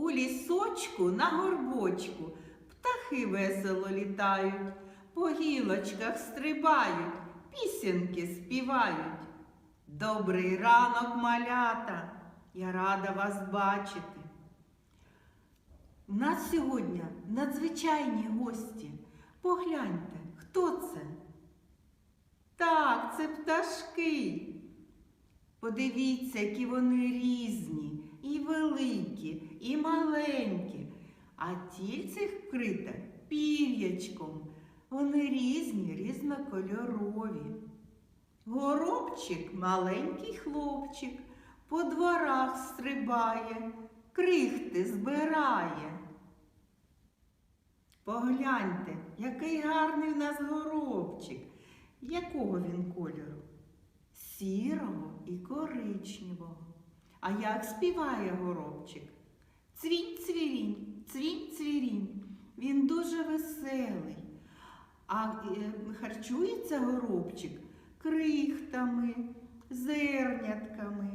У лісочку на горбочку птахи весело літають, по гілочках стрибають, пісеньки співають. Добрий ранок, малята! Я рада вас бачити. У нас сьогодні надзвичайні гості. Погляньте, хто це? Так, це пташки. Подивіться, які вони різні, і великі, і маленькі, а тільце вкрите пір'ячком. Вони різні, різнокольорові. Горобчик маленький хлопчик, по дворах стрибає, крихти збирає. Погляньте, який гарний в нас горобчик. Якого він кольору? Сірого і коричневого. А як співає горобчик? Цвінь цвірінь, цвінь цвірінь. Він дуже веселий. А е, харчується горобчик крихтами, зернятками.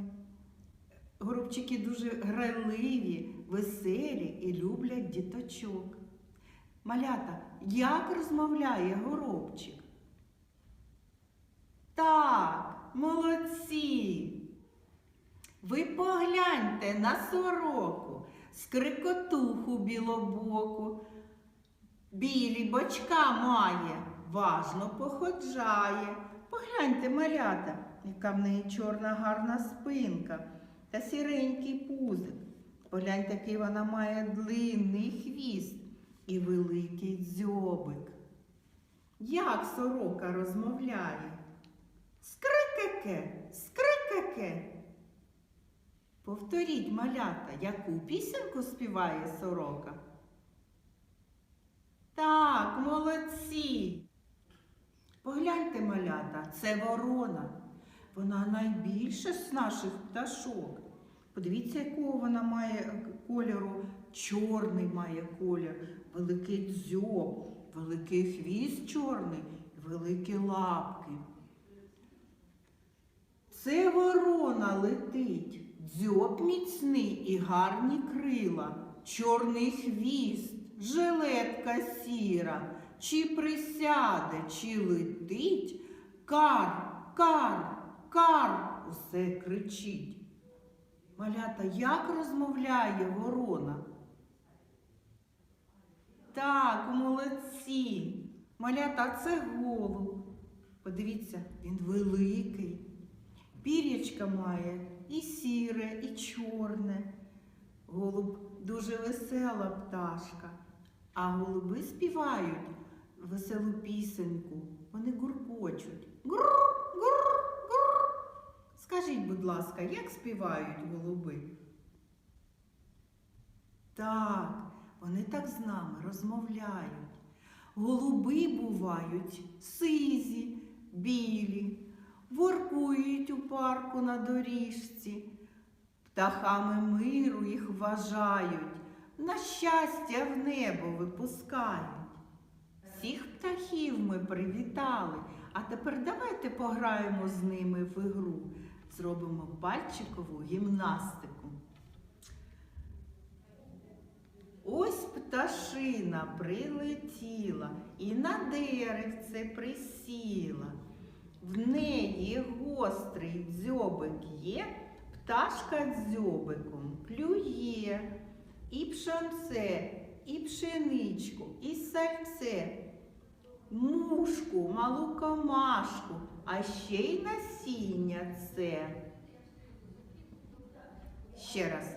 Горобчики дуже грайливі, веселі і люблять діточок. Малята, як розмовляє горобчик? Так, молодці. Ви погляньте на сороку, скрикотуху білобоку. Білі бочка має, важно походжає. Погляньте, малята, яка в неї чорна гарна спинка та сіренький пузик. Погляньте, який вона має длинний хвіст і великий дзьобик. Як сорока розмовляє? Скрикаке, скрикаке. Повторіть, малята, яку пісеньку співає сорока? Так, молодці. Погляньте, малята, це ворона. Вона найбільша з наших пташок. Подивіться, якого вона має кольору. Чорний має колір, великий дзьоб, великий хвіст чорний, великі лапки. Це ворона летить, дзьоб міцний і гарні крила, чорний хвіст, жилетка сіра, чи присяде, чи летить, кар, кар, кар, усе кричить. Малята, як розмовляє ворона? Так, молодці. Малята, це голуб. Подивіться, він великий. Пір'ячка має і сіре, і чорне. Голуб дуже весела пташка, а голуби співають веселу пісеньку. Вони гуркочуть. Гур, гур, гур. Скажіть, будь ласка, як співають голуби? Так, вони так з нами розмовляють. Голуби бувають сизі, білі, воркують у парку на доріжці. Птахами миру їх вважають, на щастя в небо випускають. Всіх птахів ми привітали, а тепер давайте пограємо з ними в ігру. Зробимо пальчикову гімнастику. Ось пташина прилетіла і на деревце присіла. В неї гострий дзьобик є, пташка дзьобиком клює, і пшонце, і пшеничку, і сальце, мушку, малу комашку, а ще й насіння це. Ще раз.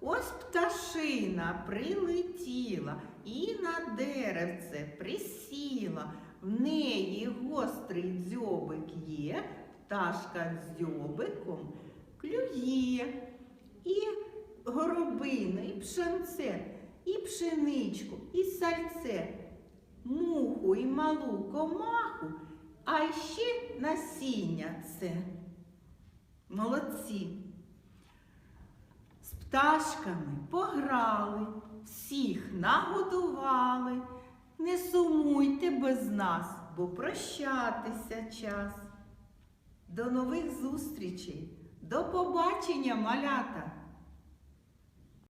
Ось пташина прилетіла і на деревце присіла. В неї гострий дзьобик є, пташка дзьобиком клює. І горобина, і пшенце, і пшеничку, і сальце, муху і малу комаху, а ще насіння це. Молодці. З пташками пограли, всіх нагодували. Не сумуйте без нас, бо прощатися час. До нових зустрічей, до побачення, малята!